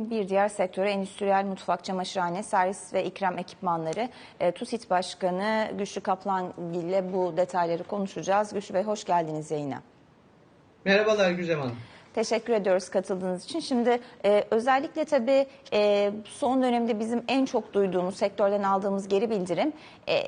Bir diğer sektöre endüstriyel mutfak, çamaşırhane, servis ve ikram ekipmanları. E, TUSİT Başkanı Güçlü Kaplan ile bu detayları konuşacağız. Güçlü Bey hoş geldiniz yayına. Merhabalar Güzem Hanım. Teşekkür ediyoruz katıldığınız için. Şimdi e, özellikle tabii e, son dönemde bizim en çok duyduğumuz sektörden aldığımız geri bildirim e,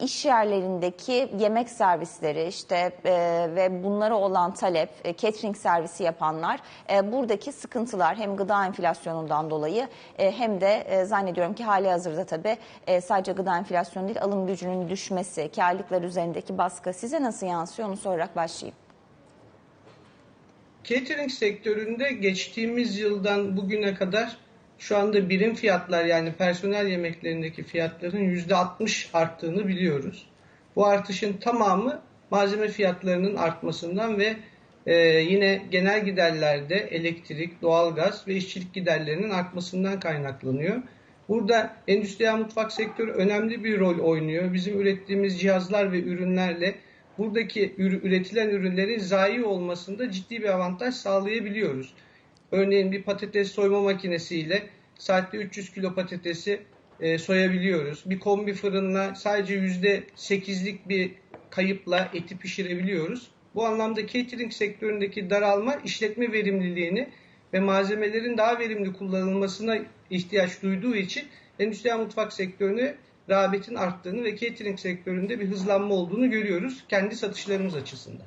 iş yerlerindeki yemek servisleri işte e, ve bunlara olan talep, e, catering servisi yapanlar e, buradaki sıkıntılar hem gıda enflasyonundan dolayı e, hem de e, zannediyorum ki hali hazırda tabii e, sadece gıda enflasyonu değil alım gücünün düşmesi, karlılıklar üzerindeki baskı size nasıl yansıyor onu sorarak başlayayım. Catering sektöründe geçtiğimiz yıldan bugüne kadar şu anda birim fiyatlar yani personel yemeklerindeki fiyatların %60 arttığını biliyoruz. Bu artışın tamamı malzeme fiyatlarının artmasından ve e, yine genel giderlerde elektrik, doğalgaz ve işçilik giderlerinin artmasından kaynaklanıyor. Burada endüstriyel mutfak sektörü önemli bir rol oynuyor. Bizim ürettiğimiz cihazlar ve ürünlerle buradaki üretilen ürünlerin zayi olmasında ciddi bir avantaj sağlayabiliyoruz. Örneğin bir patates soyma makinesiyle saatte 300 kilo patatesi e, soyabiliyoruz. Bir kombi fırınla sadece %8'lik bir kayıpla eti pişirebiliyoruz. Bu anlamda catering sektöründeki daralma işletme verimliliğini ve malzemelerin daha verimli kullanılmasına ihtiyaç duyduğu için endüstriyel mutfak sektörüne rağbetin arttığını ve catering sektöründe bir hızlanma olduğunu görüyoruz kendi satışlarımız açısından.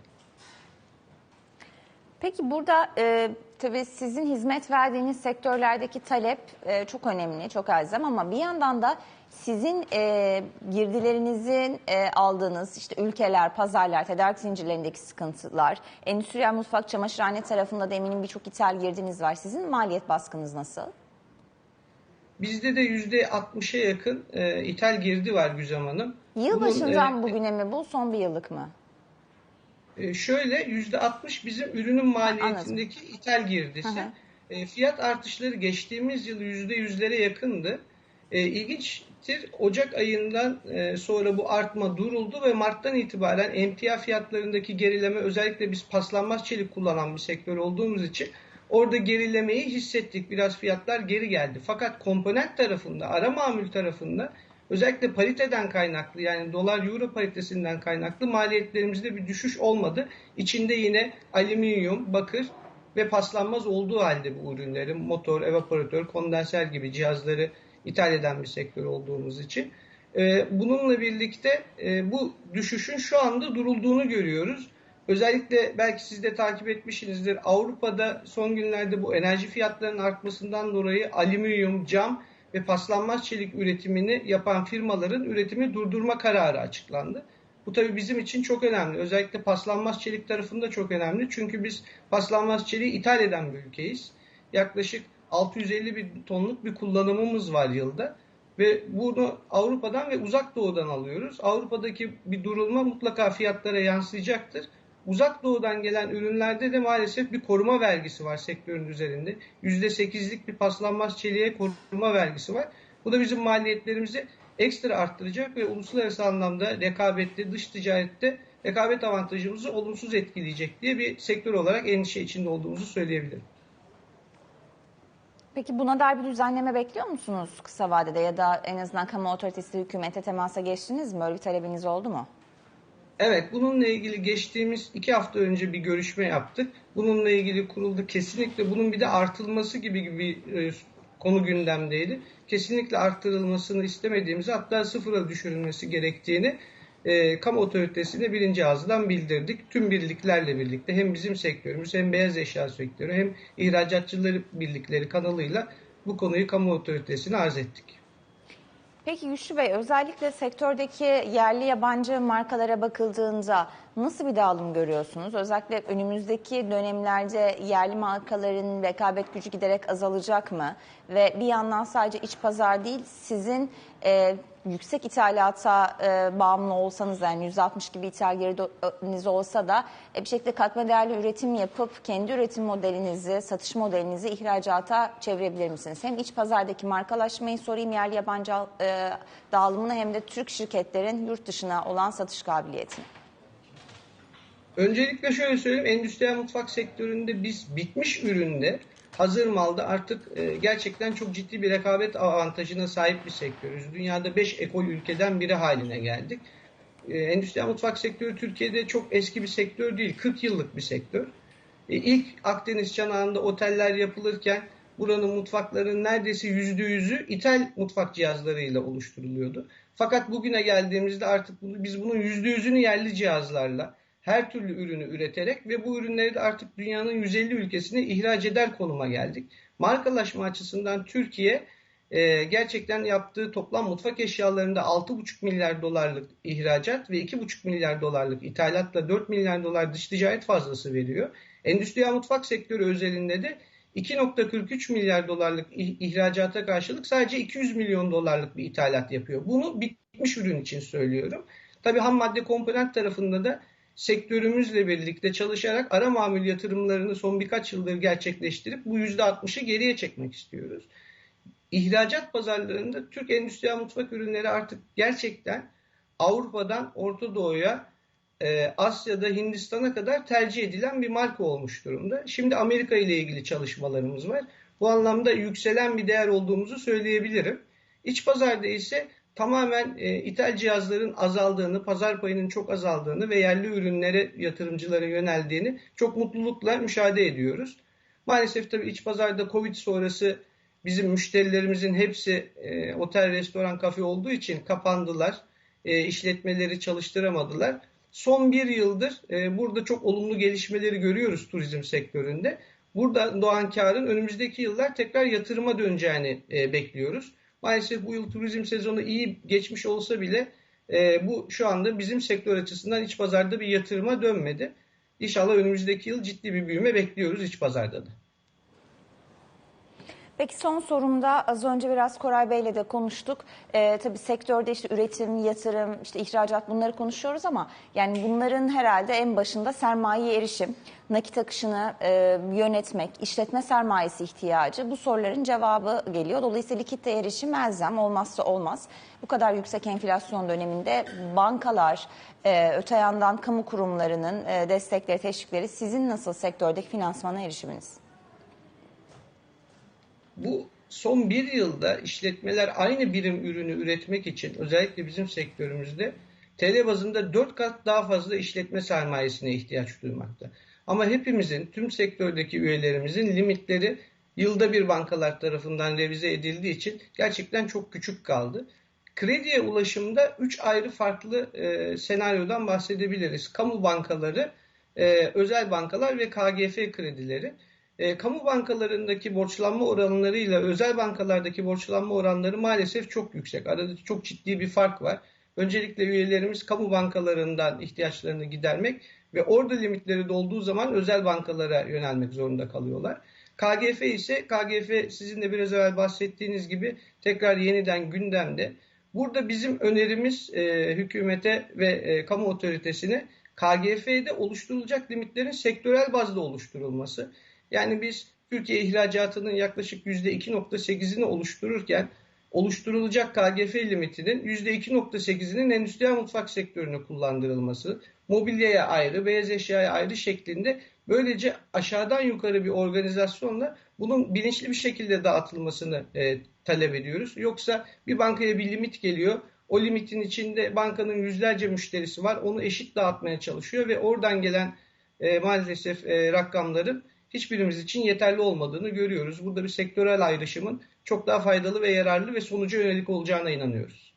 Peki burada e, tabii sizin hizmet verdiğiniz sektörlerdeki talep e, çok önemli, çok elzem ama bir yandan da sizin e, girdilerinizin e, aldığınız işte ülkeler, pazarlar, tedarik zincirlerindeki sıkıntılar, endüstriyel mutfak, çamaşırhane tarafında da eminim birçok ithal girdiniz var. Sizin maliyet baskınız nasıl? Bizde de %60'a yakın e, ithal girdi var Güzem Hanım. Yılbaşından Bunun, e, bugüne mi bu son bir yıllık mı? E, şöyle %60 bizim ürünün maliyetindeki Anladım. ithal girdisi. Hı hı. E, fiyat artışları geçtiğimiz yıl %100'lere yakındı. E, ilginçtir Ocak ayından e, sonra bu artma duruldu ve Mart'tan itibaren emtia fiyatlarındaki gerileme özellikle biz paslanmaz çelik kullanan bir sektör olduğumuz için Orada gerilemeyi hissettik. Biraz fiyatlar geri geldi. Fakat komponent tarafında, ara mamül tarafında özellikle pariteden kaynaklı yani dolar euro paritesinden kaynaklı maliyetlerimizde bir düşüş olmadı. İçinde yine alüminyum, bakır ve paslanmaz olduğu halde bu ürünlerin motor, evaporatör, kondenser gibi cihazları ithal eden bir sektör olduğumuz için. Ee, bununla birlikte e, bu düşüşün şu anda durulduğunu görüyoruz. Özellikle belki siz de takip etmişsinizdir. Avrupa'da son günlerde bu enerji fiyatlarının artmasından dolayı alüminyum, cam ve paslanmaz çelik üretimini yapan firmaların üretimi durdurma kararı açıklandı. Bu tabii bizim için çok önemli. Özellikle paslanmaz çelik tarafında çok önemli. Çünkü biz paslanmaz çeliği ithal eden bir ülkeyiz. Yaklaşık 650 bin tonluk bir kullanımımız var yılda. Ve bunu Avrupa'dan ve uzak doğudan alıyoruz. Avrupa'daki bir durulma mutlaka fiyatlara yansıyacaktır. Uzak doğudan gelen ürünlerde de maalesef bir koruma vergisi var sektörün üzerinde. %8'lik bir paslanmaz çeliğe koruma vergisi var. Bu da bizim maliyetlerimizi ekstra arttıracak ve uluslararası anlamda rekabette, dış ticarette rekabet avantajımızı olumsuz etkileyecek diye bir sektör olarak endişe içinde olduğumuzu söyleyebilirim. Peki buna dair bir düzenleme bekliyor musunuz kısa vadede ya da en azından kamu otoritesi hükümete temasa geçtiniz mi? Öyle bir talebiniz oldu mu? Evet, bununla ilgili geçtiğimiz iki hafta önce bir görüşme yaptık. Bununla ilgili kuruldu. Kesinlikle bunun bir de artılması gibi bir e, konu gündemdeydi. Kesinlikle arttırılmasını istemediğimizi hatta sıfıra düşürülmesi gerektiğini e, kamu otoritesine birinci ağızdan bildirdik. Tüm birliklerle birlikte hem bizim sektörümüz hem beyaz eşya sektörü hem ihracatçıları birlikleri kanalıyla bu konuyu kamu otoritesine arz ettik. Peki Güçlü Bey özellikle sektördeki yerli yabancı markalara bakıldığında nasıl bir dağılım görüyorsunuz? Özellikle önümüzdeki dönemlerde yerli markaların rekabet gücü giderek azalacak mı? Ve bir yandan sadece iç pazar değil sizin e, yüksek ithalata e, bağımlı olsanız yani %60 gibi ithal geriniz olsa da e, bir şekilde katma değerli üretim yapıp kendi üretim modelinizi, satış modelinizi ihracata çevirebilir misiniz? Hem iç pazardaki markalaşmayı sorayım yerli yabancı e, dağılımını hem de Türk şirketlerin yurt dışına olan satış kabiliyetini. Öncelikle şöyle söyleyeyim, endüstriyel mutfak sektöründe biz bitmiş üründe hazır malda artık e, gerçekten çok ciddi bir rekabet avantajına sahip bir sektörüz. Dünyada 5 ekol ülkeden biri haline geldik. E, endüstriyel mutfak sektörü Türkiye'de çok eski bir sektör değil, 40 yıllık bir sektör. E, ilk Akdeniz çanağında oteller yapılırken buranın mutfaklarının neredeyse yüzde yüzü ithal mutfak cihazlarıyla oluşturuluyordu. Fakat bugüne geldiğimizde artık bunu, biz bunun yüzde yüzünü yerli cihazlarla her türlü ürünü üreterek ve bu ürünleri de artık dünyanın 150 ülkesine ihraç eder konuma geldik. Markalaşma açısından Türkiye e, gerçekten yaptığı toplam mutfak eşyalarında 6,5 milyar dolarlık ihracat ve 2,5 milyar dolarlık ithalatla 4 milyar dolar dış ticaret fazlası veriyor. Endüstriyel mutfak sektörü özelinde de 2.43 milyar dolarlık ihracata karşılık sadece 200 milyon dolarlık bir ithalat yapıyor. Bunu bitmiş ürün için söylüyorum. Tabii ham madde komponent tarafında da sektörümüzle birlikte çalışarak ara mamul yatırımlarını son birkaç yıldır gerçekleştirip bu %60'ı geriye çekmek istiyoruz. İhracat pazarlarında Türk endüstriyel mutfak ürünleri artık gerçekten Avrupa'dan Orta Doğu'ya e, Asya'da Hindistan'a kadar tercih edilen bir marka olmuş durumda. Şimdi Amerika ile ilgili çalışmalarımız var. Bu anlamda yükselen bir değer olduğumuzu söyleyebilirim. İç pazarda ise tamamen e, ithal cihazların azaldığını, pazar payının çok azaldığını ve yerli ürünlere yatırımcılara yöneldiğini çok mutlulukla müşahede ediyoruz. Maalesef tabii iç pazarda Covid sonrası bizim müşterilerimizin hepsi e, otel, restoran, kafe olduğu için kapandılar. E, işletmeleri çalıştıramadılar. Son bir yıldır e, burada çok olumlu gelişmeleri görüyoruz turizm sektöründe. Burada doğan karın önümüzdeki yıllar tekrar yatırıma döneceğini e, bekliyoruz. Maalesef bu yıl turizm sezonu iyi geçmiş olsa bile e, bu şu anda bizim sektör açısından iç pazarda bir yatırıma dönmedi. İnşallah önümüzdeki yıl ciddi bir büyüme bekliyoruz iç pazarda da. Peki son sorumda az önce biraz Koray Bey'le de konuştuk. Ee, tabii sektörde işte üretim, yatırım, işte ihracat bunları konuşuyoruz ama yani bunların herhalde en başında sermaye erişim, nakit akışını e, yönetmek, işletme sermayesi ihtiyacı bu soruların cevabı geliyor. Dolayısıyla likitte erişim elzem olmazsa olmaz. Bu kadar yüksek enflasyon döneminde bankalar, e, öte yandan kamu kurumlarının e, destekleri, teşvikleri sizin nasıl sektördeki finansmana erişiminiz? Bu son bir yılda işletmeler aynı birim ürünü üretmek için özellikle bizim sektörümüzde TL bazında 4 kat daha fazla işletme sermayesine ihtiyaç duymakta. Ama hepimizin, tüm sektördeki üyelerimizin limitleri yılda bir bankalar tarafından revize edildiği için gerçekten çok küçük kaldı. Krediye ulaşımda 3 ayrı farklı e, senaryodan bahsedebiliriz. Kamu bankaları, e, özel bankalar ve KGF kredileri. E, kamu bankalarındaki borçlanma oranlarıyla özel bankalardaki borçlanma oranları maalesef çok yüksek. Arada çok ciddi bir fark var. Öncelikle üyelerimiz kamu bankalarından ihtiyaçlarını gidermek ve orada limitleri dolduğu zaman özel bankalara yönelmek zorunda kalıyorlar. KGF ise KGF sizin de biraz evvel bahsettiğiniz gibi tekrar yeniden gündemde. Burada bizim önerimiz e, hükümete ve e, kamu otoritesine KGF'de oluşturulacak limitlerin sektörel bazda oluşturulması. Yani biz Türkiye ihracatının yaklaşık %2.8'ini oluştururken oluşturulacak KGF limitinin %2.8'inin endüstriyel mutfak sektörüne kullandırılması, mobilyaya ayrı, beyaz eşyaya ayrı şeklinde böylece aşağıdan yukarı bir organizasyonla bunun bilinçli bir şekilde dağıtılmasını e, talep ediyoruz. Yoksa bir bankaya bir limit geliyor. O limitin içinde bankanın yüzlerce müşterisi var. Onu eşit dağıtmaya çalışıyor ve oradan gelen e, maalesef e, rakamların hiçbirimiz için yeterli olmadığını görüyoruz. Burada bir sektörel ayrışımın çok daha faydalı ve yararlı ve sonuca yönelik olacağına inanıyoruz.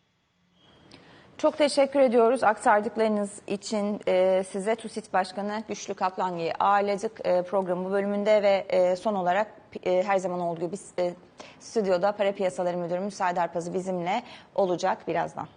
Çok teşekkür ediyoruz aktardıklarınız için e, size TÜSİT Başkanı Güçlü Kaplangi'yi ağırladık e, programı bölümünde ve e, son olarak e, her zaman olduğu gibi e, stüdyoda Para Piyasaları Müdürü Müsaade Arpazı bizimle olacak birazdan.